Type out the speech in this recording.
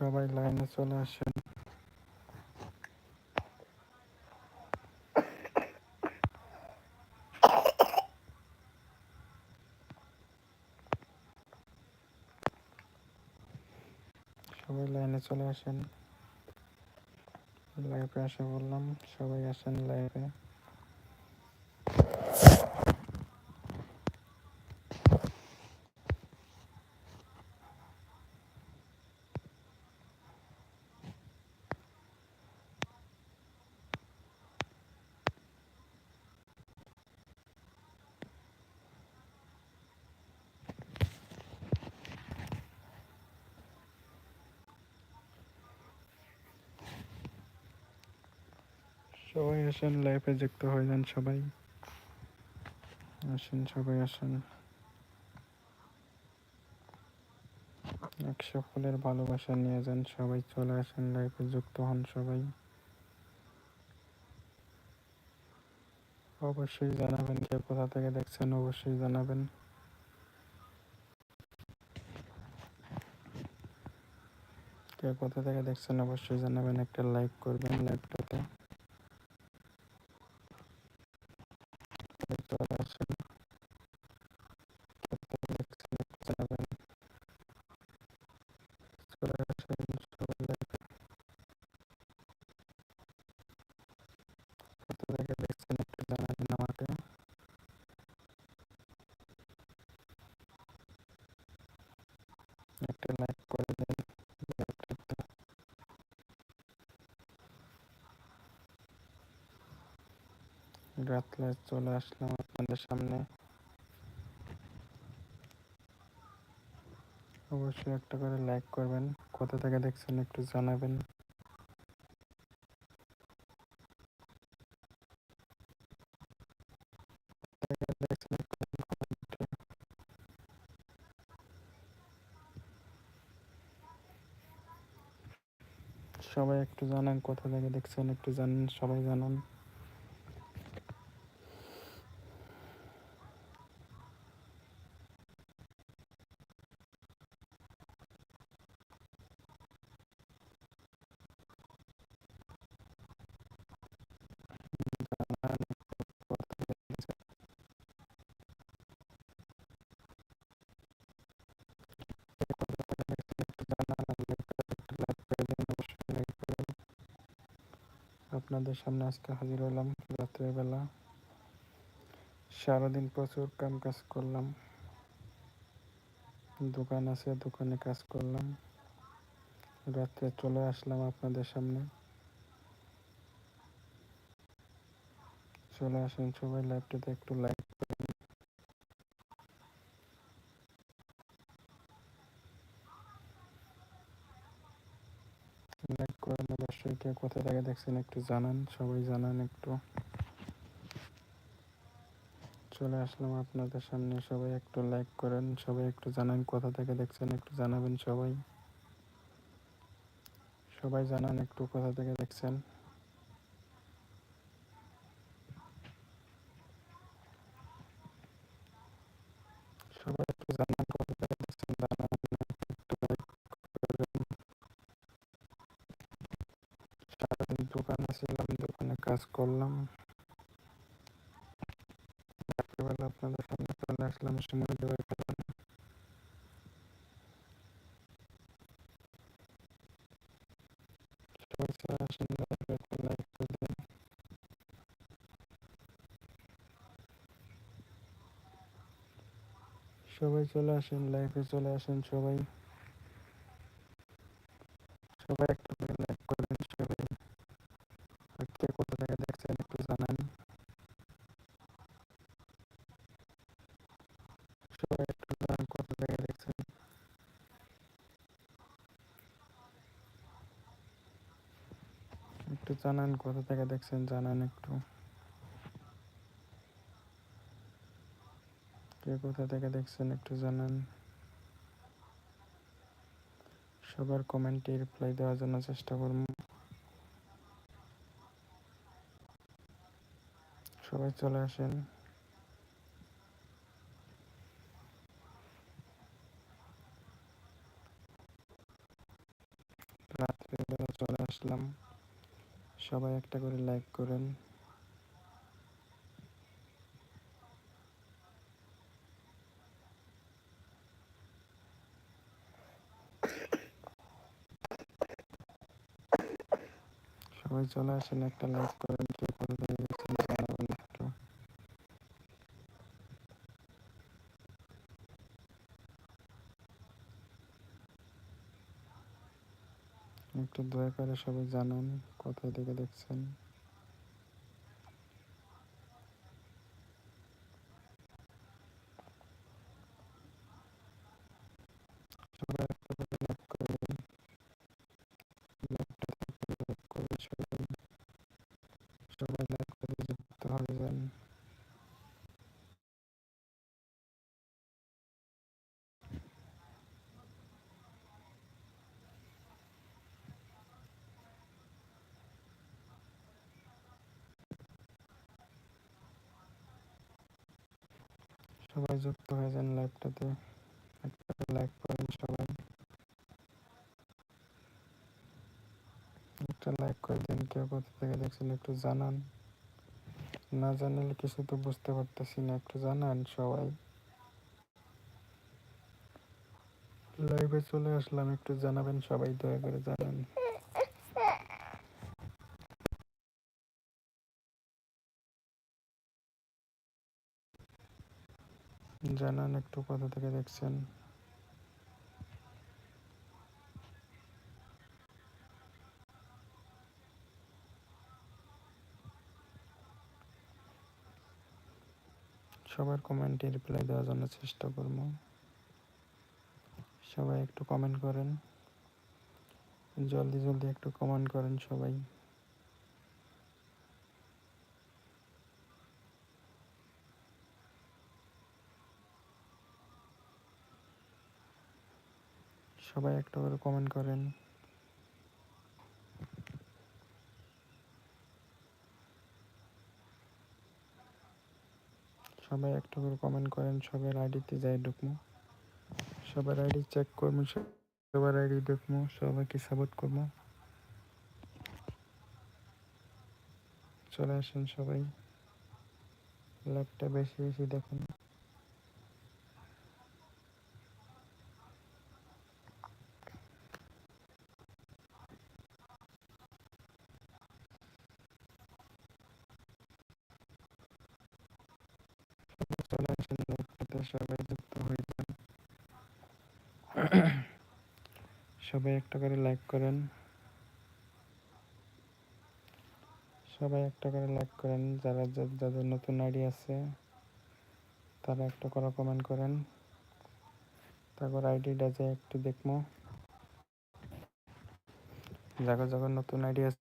সবাই লাইনে চলে আসেন সবাই লাইনে চলে আসেন লাইভে আসে বললাম সবাই আসেন লাইভে সবাই আসেন লাইভে যুক্ত হয়ে যান সবাই। আসেন সবাই আসেন। একশো ফুলের ভালোবাসা নিয়ে যান সবাই, চলে আসেন লাইফে যুক্ত হন সবাই। অবশ্যই জানাবেন কে কোথা থেকে দেখছেন, অবশ্যই জানাবেন। কে কোথা থেকে দেখছেন, অবশ্যই জানাবেন, একটা লাইক করবেন লাইভটাতে চলে রাত্রে চলে আসলাম আপনাদের সামনে। অবশ্যই একটা করে লাইক করবেন, কোথা থেকে দেখছেন একটু জানাবেন। সবাই একটু জানান, কোথা থেকে দেখছেন একটু জানান, সবাই জানান। আপনাদের সামনে আজকে হাজির হলাম রাত্রেবেলা। সারাদিন প্রচুর কাম কাজ করলাম। দোকান আছে, দোকানে কাজ করলাম। রাত্রে চলে আসলাম আপনাদের সামনে। চলে আসেন সবাই, লাইভটাতে একটু লাইক অবশ্যই কে কোথা থেকে দেখছেন, একটু জানান, সবাই জানান একটু। চলে আসলাম আপনাদের সামনে, সবাই একটু লাইক করেন, সবাই একটু জানান কোথা থেকে দেখছেন, একটু জানাবেন সবাই। সবাই জানান একটু কোথা থেকে দেখছেন। সবাই একটু জানান। দোকানে ছিলাম, দোকানে কাজ করলাম। রাত্রিবেলা আপনাদের সামনে চলে আসলাম সময় দেওয়ার কারণে সবাই চলে আসেন সবাই চলে আসেন সবাই। জানান, কোথা থেকে দেখছেন জানান একটু। কে কোথা থেকে দেখছেন একটু জানান। সবার কমেন্টে রিপ্লাই দেওয়ার জন্য চেষ্টা করব। সবাই চলে আসেন। রাত্রে চলে আসলাম। সবাই একটা করে লাইক করেন। সবাই চলে আসেন একটা লাইক করেন কেউ কোথা থেকে দেখছেন জানাবেন একটু একটু দয়া করে সবাই জানান কোথায় থেকে দেখছেন। সবাই লাইক করে যুক্ত হয়ে যান। সবাই যুক্ত হয়ে যান লাইভটাতে। একটা লাইক করেন সবাই। একটা লাইক করে দিন, কেউ কোথা থেকে দেখছেন একটু জানান। না জানালে কিছু তো বুঝতে পারতেছি না, একটু জানান সবাই। লাইভে চলে আসলাম, একটু জানাবেন সবাই, দয়া করে জানান। জানান, একটু কোথা থেকে দেখছেন। সবার কমেন্টে রিপ্লাই দেওয়ার জন্য চেষ্টা করব। সবাই একটু কমেন্ট করেন। জলদি জলদি একটু কমেন্ট করেন সবাই। সবাই একটা করে কমেন্ট করেন। সবাই একটা করে কমেন্ট করেন, সবার আইডিতে যাই ঢুকবো সবার আইডি চেক করব সবার আইডি দেখব সবাইকে সাপোর্ট করব চলে আসেন সবাই। লাইভটা বেশি বেশি দেখুন। চলে আসেন সবাই যুক্ত হয়ে সবাই একটা করে লাইক করেন। সবাই একটা করে লাইক করেন, যারা যাদের নতুন আইডি আছে, তারা একটা করে কমেন্ট করেন। তারপর আইডিটা যে একটু দেখব। যাগো যখন নতুন আইডি আছে